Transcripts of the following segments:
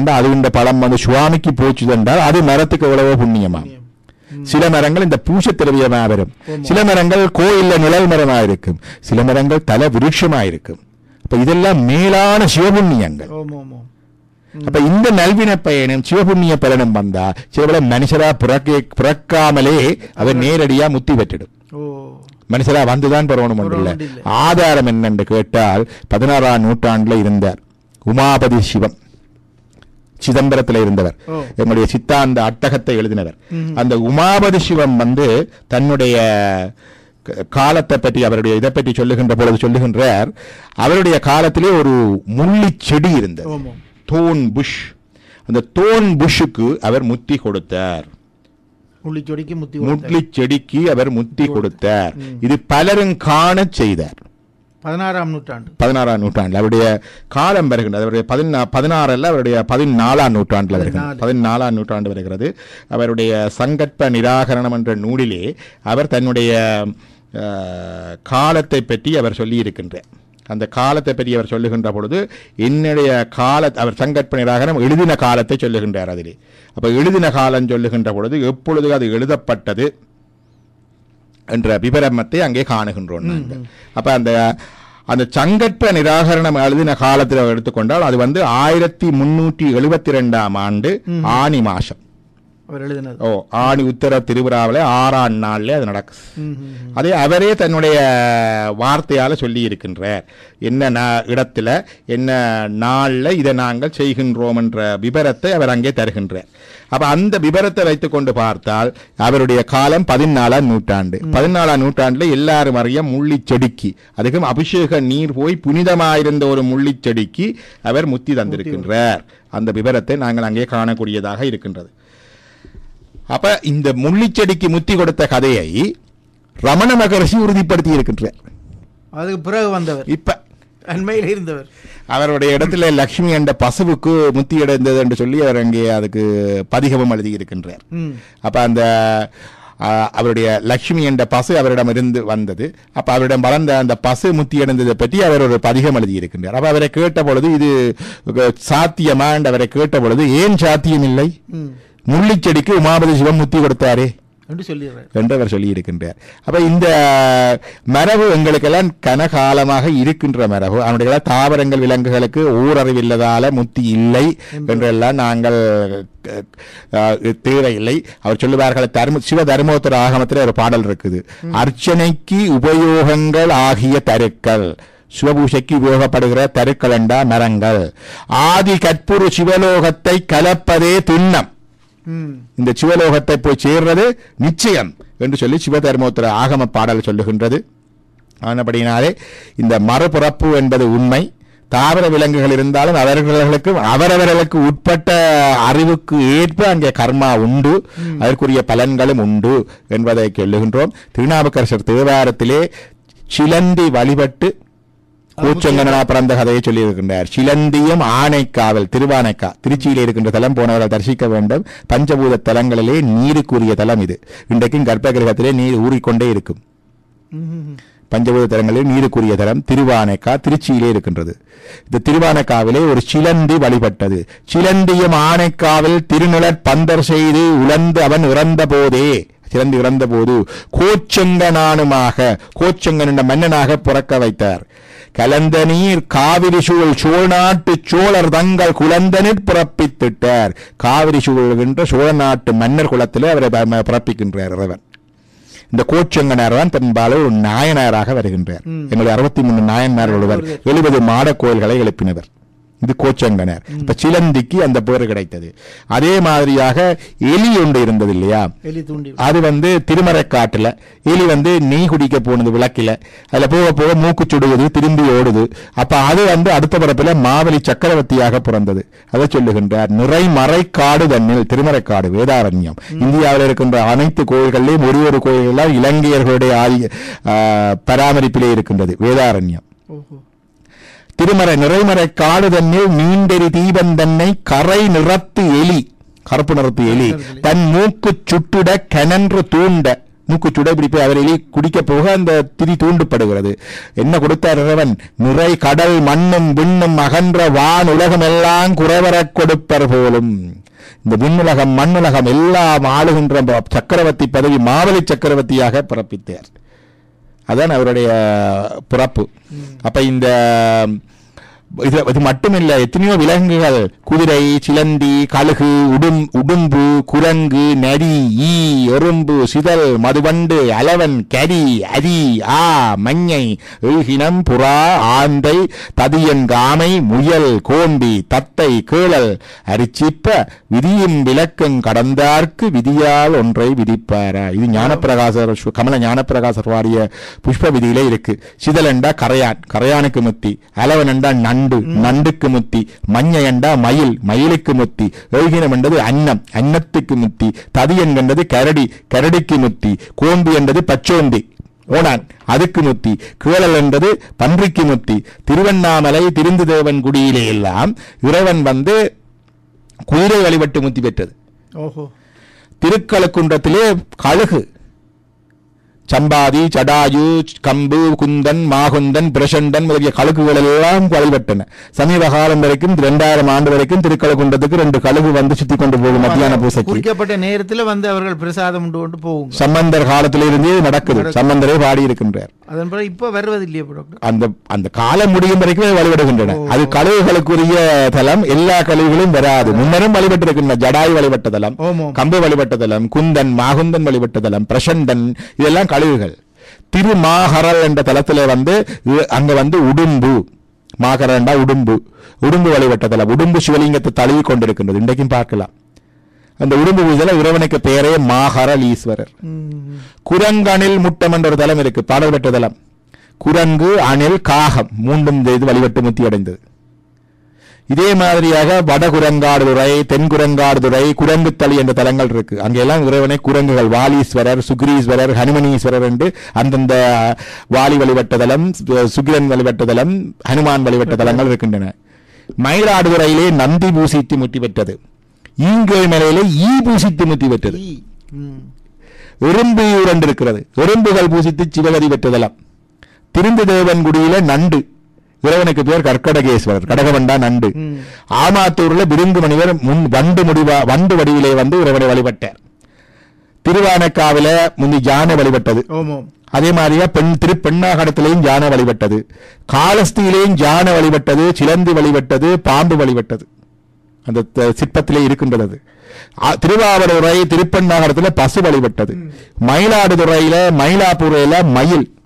என்றால் அது இந்த பழம் வந்து சுவாமிக்கு போச்சு என்றால் அது மரத்துக்கு எவ்வளவோ புண்ணியமா? சில மரங்கள் இந்த பூச திரவியமா வரும் சில மரங்கள் கோயில்ல நிழல் மரமா இருக்கும். சில மரங்கள் தல விருட்சமா இருக்கும். அப்ப இதெல்லாம் மேலான சிவபுண்ணியங்கள். அப்ப இந்த நல்வின பயனும் சிவபுண்ணிய பலனும் வந்தா சிவபல மனுஷரா பிறக்க பிறக்காமலே அவர் நேரடியா முத்தி பெற்றிடும் மனுஷரா வந்துதான் பெறணும் இல்ல. ஆதாரம் என்னன்னு கேட்டால் பதினாறாம் நூற்றாண்டுல இருந்தார். உமாபதி சிவம். சிதம்பரத்தில் இருந்தவர். எங்களுடைய சித்தாந்த அட்டகத்தை எழுதினவர். அந்த உமாபதி சிவம் வந்து தன்னுடைய காலத்தை பற்றி அவருடைய இதை பற்றி சொல்லுகின்ற பொழுது சொல்லுகின்றார் அவருடைய காலத்திலே ஒரு முள்ளி செடி இருந்தது. Thorn bush. அந்த தோன் புஷ்ஷுக்கு அவர் முத்தி கொடுத்தார். முட்லி செடிக்கு அவர் முத்தி கொடுத்தார். இது பலரும் காணச் செய்தார். பதினாறாம் நூற்றாண்டு. பதினாறாம் நூற்றாண்டில் அவருடைய காலம் வருகின்றது அவருடைய பதினா பதினாறில் அவருடைய பதினாலாம் நூற்றாண்டில் வருகிறது பதினாலாம் நூற்றாண்டு வருகிறது. அவருடைய சங்கற்ப நிராகரணம் என்ற நூலிலே அவர் தன்னுடைய காலத்தை பற்றி அவர் சொல்லியிருக்கின்றார். அந்த காலத்தை பற்றி அவர் சொல்லுகின்ற பொழுது என்னுடைய கால அவர் சங்கற்ப நிராகரணம் எழுதின காலத்தை சொல்லுகின்றார் அதிலே. அப்ப எழுதின காலம் சொல்லுகின்ற பொழுது எப்பொழுது அது எழுதப்பட்டது? என்ற விபரமத்தை அங்கே காணுகின்றோம் நாங்கள். அப்ப அந்த அந்த சங்கற்ப நிராகரணம் எழுதின காலத்தில் எடுத்துக்கொண்டால் அது வந்து ஆயிரத்தி முன்னூற்றி எழுபத்தி ரெண்டாம் ஆண்டு ஆனி மாசம். ஓ ஆணி உத்தர திருவிழாவில் ஆறாம் நாள்ல அது நடக்குது. அதே அவரே தன்னுடைய வார்த்தையால சொல்லி இருக்கின்றார். என்ன இடத்துல என்ன நாள்ல இதை நாங்கள் செய்கின்றோம் என்ற விபரத்தை அவர் அங்கே தருகின்றார். அப்ப அந்த விபரத்தை வைத்துக்கொண்டு பார்த்தால் அவருடைய காலம் பதினாலாம் நூற்றாண்டு. பதினாலாம் நூற்றாண்டுல எல்லாரும் அறிய முள்ளிச் செடிக்கு. அதுக்கும் அபிஷேக நீர் போய் புனிதமாயிருந்த ஒரு முள்ளிச் செடிக்கு அவர் முத்தி தந்திருக்கின்றார். அந்த விபரத்தை நாங்கள் அங்கே காணக்கூடியதாக இருக்கின்றது. அப்ப இந்த முள்ளிச்செடிக்கு முத்தி கொடுத்த கதையை ரமண மகரிஷி உறுதிப்படுத்தி இருக்கின்றார் அதுக்கு பிறகு வந்தவர். இப்ப அண்மையில் இருந்தவர். அவருடைய இடத்துல லக்ஷ்மி என்ற பசுவுக்கு முத்தி அடைந்தது என்று சொல்லி அவர் அங்கே அதுக்கு பதிகமும் எழுதி இருக்கின்றார். ம். அப்ப அந்த அவருடைய லக்ஷ்மி என்ற பசு அவரிடம் இருந்து வந்தது. அப்ப அவரிடம் வளர்ந்த அந்த பசு முத்தி அடைந்ததை பற்றி அவர் ஒரு பதிகம் எழுதி இருக்கின்றார். அப்ப அவரை கேட்ட பொழுது இது சாத்தியமா? என்று அவரை கேட்ட பொழுது ஏன் சாத்தியம் இல்லை? முள்ளிச்செடிக்கு உமாபதி சிவம் முத்தி கொடுத்தாரே. என்று சொல்லிடுறார் என்று அவர் சொல்லியிருக்கின்றார். அப்ப இந்த மரபு எங்களுக்கெல்லாம் கனகாலமாக இருக்கின்ற மரபு. அவனுடைய தாவரங்கள் விலங்குகளுக்கு ஊரறிவில்லதால முத்தி இல்லை என்றெல்லாம் நாங்கள் தேவையில்லை. அவர் சொல்லுவார்கள் தர்ம சிவ தர்மோத்தர ஆகமத்தில் ஒரு பாடல் இருக்குது. அர்ச்சனைக்கு உபயோகங்கள் ஆகிய தருக்கள். சிவபூஷைக்கு உபயோகப்படுகிற தருக்களண்டா மரங்கள். ஆதி கற்புரு சிவலோகத்தை கலப்பதே துன்னம். ம் இந்த சிவலோகத்தை போய் சேர்றது நிச்சயம் என்று சொல்லி சிவதர்மோத்தர ஆகம பாடல் சொல்லுகின்றது. ஆனபடியினாலே இந்த மறுபிறப்பு என்பது உண்மை. தாவர விலங்குகள் இருந்தாலும் அவர்களுக்கு அவரவர்களுக்கு உட்பட்ட அறிவுக்கு ஏற்ப அங்கே கர்மா உண்டு. அதற்குரிய பலன்களும் உண்டு என்பதை சொல்லுகின்றோம். திருநாவுக்கரசர் தேவாரத்திலே சிலந்தி வழிபட்டு பூச்செங்கனா பிறந்த கதையை சொல்லியிருக்கின்றார். சிலந்தியும் ஆனைக்காவல் திருவானைக்கா. திருச்சியில் இருக்கின்ற தலம் போனவர்கள் தரிசிக்க வேண்டும். பஞ்சபூத தலங்களிலே நீருக்குரிய தலம் இது. இன்றைக்கும் கர்ப்ப கிரகத்திலே நீர் ஊறிக்கொண்டே இருக்கும். பஞ்சபூத தலங்களில் நீருக்குரிய தலம் திருவானைக்கா திருச்சியிலே இருக்கின்றது. இந்த திருவானைக்காவிலே ஒரு சிலந்தி வழிபட்டது. சிலந்தியும் ஆனைக்காவில் திருநிழற் பந்தர் செய்து உலர்ந்து அவன் இறந்த போதே சிலந்தி இறந்த போது கோச்செங்கனானுமாக கோச்செங்கன் என்ற மன்னனாக பிறக்க வைத்தார். கலந்த நீர் காவிரி சூழல் சோழநாட்டு சோழர் தங்கள் குலந்தனிற் பிறப்பித்திட்டார். காவிரி சூழல்கின்ற சோழ நாட்டு மன்னர் குலத்திலே அவரை பிறப்பிக்கின்றார் இறைவன். இந்த கோச்செங்கனார் தான் பெரும்பாலும் ஒரு நாயனாராக வருகின்றார். எங்களுடைய அறுபத்தி மூணு நாயன்மார் ஒருவர் எழுபது மாட கோயில்களை எழுப்பினவர். இது கோச்செங்கனர். இப்ப சிலந்திக்கு அந்த பேர் கிடைத்தது. அதே மாதிரியாக எலி ஒன்று இருந்தது இல்லையா அது வந்து திருமறைக்காட்டுல எலி வந்து நெய் குடிக்க போனது விளக்கில. அதுல போக போக மூக்கு சுடுவது திரும்பி ஓடுது. அப்ப அது வந்து அடுத்த பரப்புல மாவலி சக்கரவர்த்தியாக பிறந்தது. அதை சொல்லுகின்றார் நிறை மறைக்காடு தன்னில் திருமறைக்காடு வேதாரண்யம். இந்தியாவில் இருக்கின்ற அனைத்து கோயில்களிலும் ஒரு ஒரு கோயில்களால் இலங்கையர்களுடைய ஆதி பராமரிப்பிலே இருக்கின்றது வேதாரண்யம். ஓஹோ. திருமறை நிறைமறை காடு தன்னில் நீண்டெறி தீபன் தன்னை கரை நிறத்து எலி கருப்பு நிறத்து எலி தன் மூக்கு சுட்டுட கனன்று தூண்ட மூக்கு சுடைபிடிப்பு அவர் எலி குடிக்க போக அந்த திரி தூண்டப்படுகிறது என்ன கொடுத்தார் இறைவன்? நிறை கடல் மண்ணும் விண்ணும் அகன்ற வான் உலகம் எல்லாம் குறைவரக் கொடுப்பர் போலும். இந்த விண்ணுலகம் மண்ணுலகம் எல்லாம் ஆளுகின்ற ப- சக்கரவர்த்தி பதவி மாவலி சக்கரவர்த்தியாக பிறப்பித்தார். அதான் அவருடைய பிறப்பு. அப்ப இந்த இது இது மட்டுமில்ல எத்தனையோ விலங்குகள். குதிரை சிலந்தி கழுகு உடும் உடும்பு குரங்கு நரி ஈ எறும்பு சிதல் மதுவண்டு அலவன் கரி அரி ஆ மஞ்சை எழுகினம் புறா ஆந்தை ததியன் காமை முயல் கோம்பி தத்தை கேளல் அரிச்சிப்ப விதியும் விளக்கும் கடந்தார்க்கு விதியால் ஒன்றை விதிப்பாரா. இது ஞானப்பிரகாசர் கமல ஞானப்பிரகாசர் வாரிய புஷ்ப விதியிலே இருக்கு. சிதலண்டா கரையான் கரையானுக்கு முத்தி நன் நண்டு நண்டுக்கு முத்தி மஞ்சை என்றா மயில் மயிலுக்கு முத்தி எழுகினம் என்றது அன்னம் அன்னத்துக்கு முத்தி ததியன் என்றது கரடி கரடிக்கு முத்தி கோம்பி என்றது பச்சோந்தி. ஓனான் அதுக்கு முத்தி கேளல் என்பது பன்றிக்கு முத்தி திருவண்ணாமலை திருந்துதேவன் குடியிலே எல்லாம் இறைவன் வந்து குதிரை வழிபட்டு முத்தி பெற்றது. ஓஹோ. திருக்கழுக்குன்றத்திலே கழுகு சம்பாதி சடாயு கம்பு குந்தன் மாகுந்தன் பிரசண்டன் முதலிய கழுகுகள் எல்லாம் வழிபட்டன சமீப காலம் வரைக்கும் இரண்டாயிரம் ஆண்டு வரைக்கும் திருக்கழுக்குன்றத்துக்கு ரெண்டு கழுகு வந்து சுத்தி கொண்டு போகும் மத்தியான பூசைக்கு. குறிக்கப்பட்ட நேரத்தில் வந்து அவர்கள் பிரசாதம் உண்டு கொண்டு போவோங்க சம்பந்தர் காலத்திலிருந்தே நடக்குது. சம்பந்தரே பாடி இருக்கின்றார் அதன் பிறகு இப்போ வருவது இல்லையா டாக்டர் அந்த அந்த காலம் முடியும் வரைக்கும் வழிபடுகின்றன. அது கழுகுகளுக்குரிய தலம் எல்லா கழுகுகளும் வராது. முன்னரும் வழிபட்டிருக்கின்றன. ஜடாய் வழிபட்ட தலம் கம்பு வழிபட்ட தலம் குந்தன் மாகுந்தன் வழிபட்ட தலம் பிரசண்டன் இதெல்லாம் கழுகுகள் திருமாகரல் என்ற தலத்திலே வந்து அங்க வந்து உடும்பு. மாகரண்டா உடும்பு. உடும்பு வழிபட்ட தலம். உடும்பு சிவலிங்கத்தை தழுவி கொண்டிருக்கின்றது. இன்றைக்கும் பார்க்கலாம். அந்த உடும்பு பூஜையில இறைவனுக்கு பெயரே மாகரல் ஈஸ்வரர். குரங்கணில் முட்டம் என்ற ஒரு தலம் இருக்கு. பாடல் பெற்ற தலம். குரங்கு அணில் காகம் மூன்றும் இது வழிபட்டு முத்தி அடைந்தது. இதே மாதிரியாக வடகுரங்காடுதுறை தென்குரங்காடுதுறை குரங்குத்தளி என்ற தலங்கள் இருக்கு. அங்கெல்லாம் இறைவனை குரங்குகள் வாலீஸ்வரர் சுக்ரீஸ்வரர் ஹனுமனீஸ்வரர் என்று அந்தந்த வாலி வழிபட்ட தலம் சு- சுக்கிரன் வழிபட்ட தலம் ஹனுமான் வழிபட்ட தலங்கள் இருக்கின்றன. மயிலாடுதுறையிலே நந்தி பூசித்து முத்தி பெற்றது. ஈங்கை மலையிலே ஈ பூசித்து முத்தி பெற்றது. எறும்பு இரண்டு இருக்கிறது. எறும்புகள் பூசித்து சிவகதி பெற்றதெல்லாம். திருந்து தேவன் குடியில நண்டு. இறைவனுக்கு பேர் கற்கடகேஸ்வரர் கடகவண்டா நண்டு. ஆமாத்தூர்ல விருங்கு மணிவர் முன் வண்டு முடிவா வண்டு வடிவிலே வந்து இறைவனை வழிபட்டார். திருவானக்காவில முந்தி ஜானை வழிபட்டது. அதே மாதிரியா பெண் திருப்பெண்ணாகடத்திலேயும் ஜான வழிபட்டது. காலஸ்தியிலேயும் ஜான வழிபட்டது சிலந்தி வழிபட்டது பாம்பு வழிபட்டது. அந்த சிற்பத்திலே இருக்கின்றது அது. திருவாவடுதுறை திருப்பெண்ணாகரத்துல பசு வழிபட்டது. மயிலாடுதுறையில மயிலாப்பூரையில மயில்.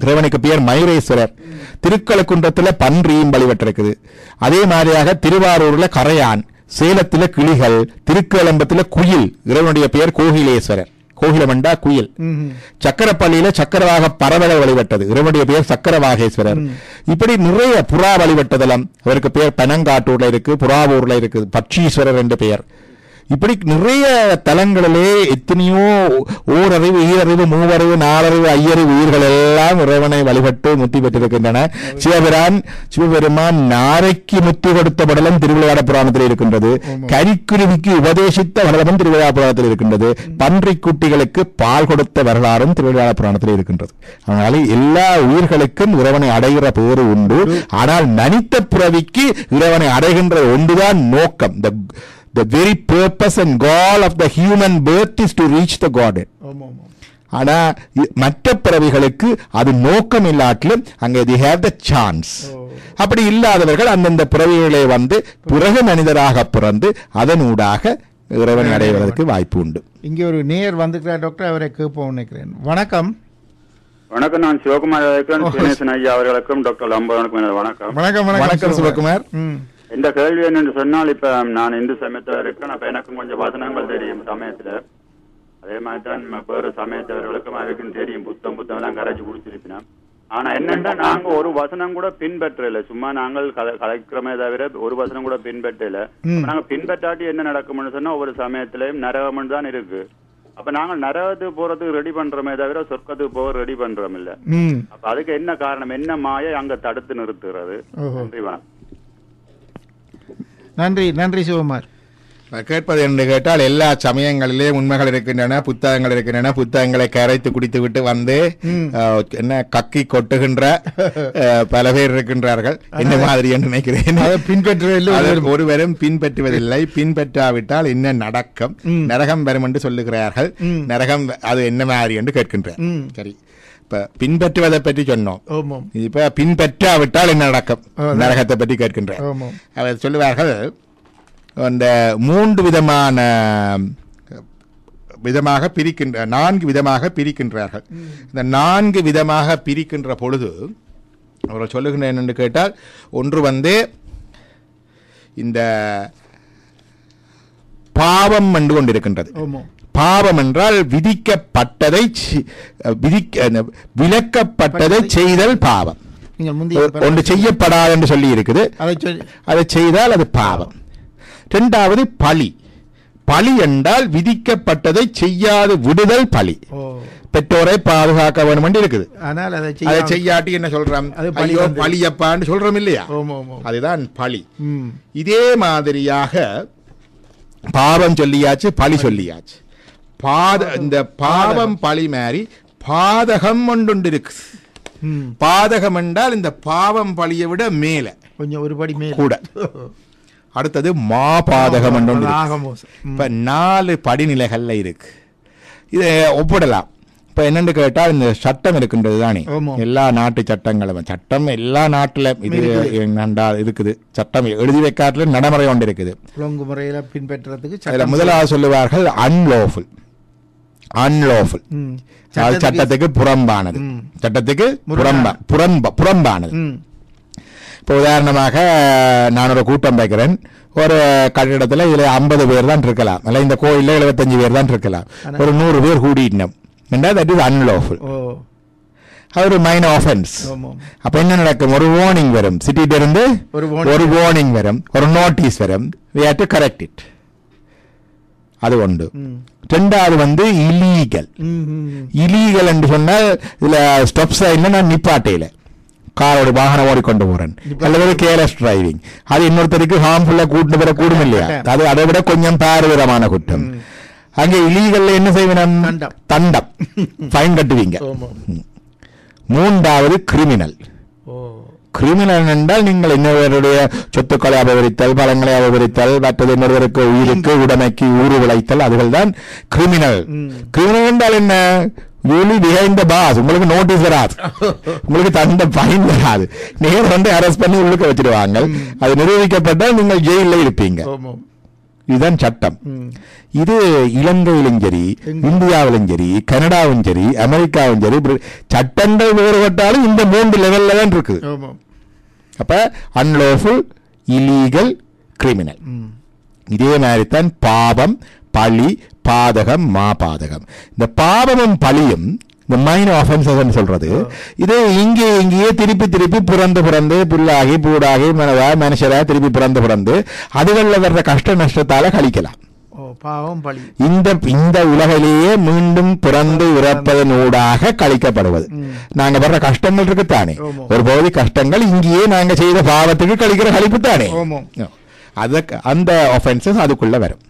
இறைவனுக்கு பெயர் மயூரேஸ்வரர். திருக்கழுக்குன்றத்துல பன்றியும் வழிபட்டிருக்குது. அதே மாதிரியாக திருவாரூர்ல கரையான் சேலத்துல கிளிகள் திருக்கலம்பத்துல குயில் இறைவனுடைய பெயர் கோகிலேஸ்வரர். கோகிலமண்டா குயில். சக்கரப்பள்ளியில சக்கரவாக பறவைகள் வழிபட்டது. இறைவனுடைய பெயர் சக்கரவாகேஸ்வரர். இப்படி நிறைய புறா வழிபட்டதெல்லாம் அவருக்கு பெயர் பனங்காட்டூர்ல இருக்கு புறாவூர்ல இருக்கு பட்சீஸ்வரர் என்ற பெயர். இப்படி நிறைய தலங்களிலே எத்தனையோ ஓரறிவு ஈரறிவு மூவறிவு நாலறிவு ஐயறிவு உயிர்கள் எல்லாம் இறைவனை வழிபட்டு முத்தி பெற்றிருக்கின்றன. சிவபிரான் சிவபெருமான் நாரைக்கு முத்தி கொடுத்த படலம் திருவிளையாட புராணத்தில் இருக்கின்றது. கரிக்குருவிக்கு உபதேசித்த வரலாறும் திருவிழா புராணத்தில் இருக்கின்றது. பன்றிக் குட்டிகளுக்கு பால் கொடுத்த வரலாறும் திருவிழா புராணத்தில் இருக்கின்றது. அதனால எல்லா உயிர்களுக்கும் இறைவனை அடைகிற பேறு உண்டு. ஆனால் நனித்த பிறவிக்கு இறைவனை அடைகின்ற ஒன்றுதான் நோக்கம். the the very purpose and goal of the human birth is to reach the godhead ஓமோ ஓமோ ஆனா இ- மற்ற பிறவிகளுக்கு அது நோக்கம் இல்லாட்டிலும் அங்கே have the chance. ஓ. அப்படி இல்லாதவர்கள் அந்தந்த பிறவிகளை வந்து பிறகு மனிதராக பிறந்து அதனூடாக இறைவனை அடைவதற்கு வாய்ப்பு உண்டு. இங்கே ஒரு நேயர் வந்துக்கிறார் டாக்டர் அவரை கேட்போம் நினைக்கிறேன். வணக்கம். வணக்கம் நான் சிவகுமார் ஐயா அவர்களுக்கும் டாக்டர் லம்பவனுக்கும் எனது வணக்கம். வணக்கம் வணக்கம். சிவகுமார். இந்த கேள்வி என்னன்னு சொன்னால் இப்ப நான் இந்து சமயத்துல இருக்கேன் அப்ப எனக்கும் கொஞ்சம் வசனங்கள் தெரியும் சமயத்துல. அதே மாதிரி தான் வேறு சமயத்தவர்களுக்கும் அவருக்கும் தெரியும். புத்தம் புத்தம் எல்லாம் கரைச்சு குடிச்சிருப்பினோம் ஆனா என்னன்னா நாங்க ஒரு வசனம் கூட பின்பற்றல. சும்மா நாங்கள் கத- கலைக்கிறோமே தவிர ஒரு வசனம் கூட பின்பற்றல. நாங்க பின்பற்றாட்டி என்ன நடக்கும்னு சொன்னா ஒவ்வொரு சமயத்திலயும் நரகம்னு தான் இருக்கு. அப்ப நாங்க நரகத்துக்கு போறதுக்கு ரெடி பண்றோமே தவிர சொர்க்கத்துக்கு போக ரெடி பண்றோம் இல்ல. அப்ப அதுக்கு என்ன காரணம்? என்ன மாயை அங்க தடுத்து நிறுத்துறது? நன்றி வணக்கம் நன்றி நன்றி சிவகுமார். கேட்பது என்று கேட்டால் எல்லா சமயங்களிலே உண்மைகள் இருக்கின்றன புத்தகங்கள் இருக்கின்றன புத்தகங்களை கரைத்து குடித்து விட்டு வந்து என்ன கக்கி கொட்டுகின்ற பல பேர் இருக்கின்றார்கள். என்ன மாதிரி என்று நினைக்கிறேன். அதை பின்பற்றுவதில் அதை ஒருவர் ஒருவரும் பின்பற்றுவதில்லை. பின்பற்றாவிட்டால் என்ன நடக்கும்? நரகம் வரும் என்று சொல்லுகிறார்கள். நரகம் அது என்ன மாதிரி என்று கேட்கின்றார். சரி. இப்ப பின்பற்றுவதை பற்றி சொன்னோம். இப்ப பின்பற்றாவிட்டால் என்ன நடக்கும். நரகத்தை பற்றி கேட்கின்றார். ஆமாம். அவர் சொல்லுவார்கள் அந்த மூன்று விதமான விதமாக பிரிக்கின்ற நான்கு விதமாக பிரிக்கின்றார்கள். இந்த நான்கு விதமாக பிரிக்கின்ற பொழுது அவர் சொல்லுகின்ற என்று கேட்டால் ஒன்று வந்து இந்த பாவம் என்று கொண்டிருக்கின்றது. பாவம் என்றால் விதிக்கப்பட்டதை விதிக்க விலக்கப்பட்டதை செய்தல் பாவம். ஒன்று செய்யப்படாது என்று சொல்லி இருக்குது அதை செய்தால் அது பாவம். இரண்டாவது பழி. பழி என்றால் விதிக்கப்பட்டதை செய்யாது விடுதல் பழி. பெற்றோரை பாதுகாக்க வேண்டும் என்று இருக்குது. ஆனால் அதை அதை செய்ய செய்யாட்டி என்ன சொல்றோம்? ஐயோ பழியப்பான்னு சொல்றோம் இல்லையா? அதுதான் பழி. இதே மாதிரியாக பாவம் சொல்லியாச்சு பழி சொல்லியாச்சு. பாத இந்த பாவம் பழி மாதிரி பாதகம் ஒன்று இருக்கு பாதகம் என்றால் இந்த பாவம் பழியை விட மேல. கொஞ்சம் ஒரு படி மேல். கூட. அடுத்தது மா. பாதகம். இப்ப நாலு படிநிலைகள்ல இருக்கு. இதை ஒப்பிடலாம். இப்ப என்னன்னு கேட்டால் இந்த சட்டம் இருக்கின்றது தானே. எல்லா நாட்டு சட்டங்களும். சட்டம் எல்லா நாட்டுல இது நன்றா இருக்குது. சட்டம் எழுதி வைக்காட்டுல நடைமுறை ஒன்று இருக்குது ஒழுங்கு முறையில பின்பற்றுறதுக்கு முதலாவது சொல்லுவார்கள் அன்லோஃபுல் அன்லோஃபுல் சட்டத்துக்கு புறம்பானது. சட்டத்துக்கு புறம்பா புறம்ப புறம்பானது இப்போ உதாரணமாக நான் ஒரு கூட்டம் வைக்கிறேன் ஒரு கட்டிடத்தில் இதில் ஐம்பது பேர் தான் இருக்கலாம் அல்ல இந்த கோயிலில் எழுபத்தஞ்சு பேர் தான் இருக்கலாம் ஒரு நூறு பேர் கூடிட்டோம் என்றால் தட் இஸ் அன்லாஃபுல் அது ஒரு மைன் ஆஃபென்ஸ் அப்போ என்ன நடக்கும் ஒரு வார்னிங் வரும் சிட்டிட்ட இருந்து ஒரு வார்னிங் வரும் ஒரு நோட்டீஸ் வரும் we have to correct it. அது ஒன்று ரெண்டாவது வந்து இலீகல் இலீகல் என்று சொன்னால் இதுல ஸ்டெப் சைட்ல நான் நிப்பாட்டையில. காரோட வாகனம் ஓடிக்கொண்டு போறேன். அல்லது கேர்லெஸ் டிரைவிங் அது இன்னொருத்தருக்கு ஹார்ம்ஃபுல்லா கூட்டு வர கூடும் இல்லையா? அது அதை விட கொஞ்சம் பாரதூரமான குற்றம். அங்கே இலீகல்ல என்ன செய்வனம் தண்டம். ஃபைன் கட்டுவீங்க. மூன்றாவது கிரிமினல் கிரிமினல் என்றால் நீங்கள் இன்னொருவருடைய சொத்துக்களை அபகரித்தல் பலங்களை அபகரித்தல் மற்றது இன்னொருவருக்கு உயிருக்கு உடைமைக்கு ஊறு விளைத்தல் அதுகள் தான் கிரிமினல் கிரிமினல் என்றால் என்ன? யூலி பிஹைண்ட் த பாஸ். உங்களுக்கு நோட்டீஸ் வராது. உங்களுக்கு தந்த ஃபைன் வராது. நேர் வந்து அரெஸ்ட் பண்ணி உள்ளுக்க வச்சிருவாங்க. அது நிரூபிக்கப்பட்டால் நீங்கள் ஜெயிலில் இருப்பீங்க. இதுதான் சட்டம். இது இலங்கையிலும் சரி இந்தியாவிலும் சரி கனடாவும் சரி அமெரிக்காவும் சரி சட்டங்கள் வேறுபட்டாலும் இந்த மூன்று லெவல்ல தான் இருக்குது அப்ப அன்லோஃபுல் இலீகல் கிரிமினல் இதே மாதிரி தான் பாவம் பழி பாதகம் மா பாதகம் இந்த பாவமும் பழியும் இந்த மைன் ஆஃபென்சஸ் சொல்றது இது இங்கே இங்கேயே திருப்பி திருப்பி பிறந்து பிறந்து புல்லாகி பூடாகி மனதா மனுஷரா திருப்பி பிறந்து பிறந்து அதுகளில் வர்ற கஷ்ட நஷ்டத்தால கழிக்கலாம். பாவம் பழி இந்த இந்த உலகிலேயே மீண்டும் பிறந்து இறப்பதனூடாக கழிக்கப்படுவது நாங்க வர்ற கஷ்டங்கள் இருக்குத்தானே. ஒரு பகுதி கஷ்டங்கள் இங்கேயே நாங்க செய்த பாவத்துக்கு கழிக்கிற கழிப்பு தானே அதுக்கு அந்த ஒஃபென்சஸ் அதுக்குள்ள வரும்.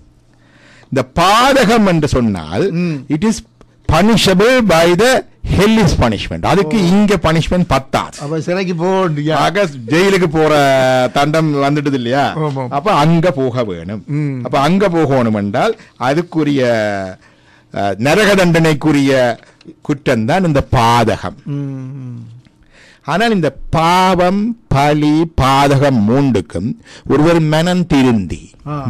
இந்த பாதகம் என்று சொன்னால். It is punishable by the hellish punishment அதுக்கு இங்க பனிஷ்மெண்ட் பத்தாது. அப்ப சிறைக்கு ஆக ஜெயிலுக்கு போற தண்டம் வந்துடுது இல்லையா. அப்ப அங்க போக வேணும். அப்ப அங்க போகணும் என்றால் அதுக்குரிய நரக தண்டனைக்குரிய குற்றம் தான் இந்த பாதகம். ஆனால் இந்த பாவம் பழி பாதகம் மூண்டுக்கும் ஒருவர் மனம் திருந்தி.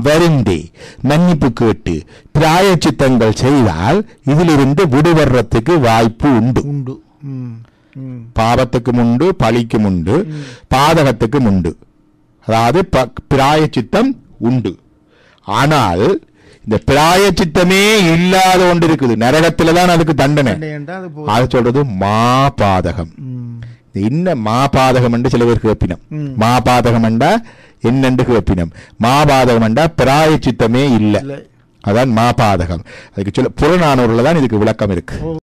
வருந்தி மன்னிப்பு கேட்டு பிராயச்சித்தங்கள் செய்தால் இதிலிருந்து விடுபடுறதுக்கு வாய்ப்பு உண்டு. உண்டு. பாவத்துக்கும் உண்டு பழிக்கும் உண்டு பாதகத்துக்கும் உண்டு. அதாவது பிராயச்சித்தம் உண்டு. ஆனால் இந்த பிராயச்சித்தமே இல்லாத ஒன்று இருக்குது. நரகத்துல தான் அதுக்கு தண்டனை. அது சொல்றது மா. பாதகம் ம் என்ன மாபாதகம் என்று சில பேர் கேப்பினம். மாபாதகம் என்றா என்னென்று கேப்பினம். மாபாதகம் என்றா பிராயச்சித்தமே இல்லை. இல்லை. அதான் மாபாதகம். அதுக்கு சில புறநானூறுல தான் இதுக்கு விளக்கம் இருக்கு.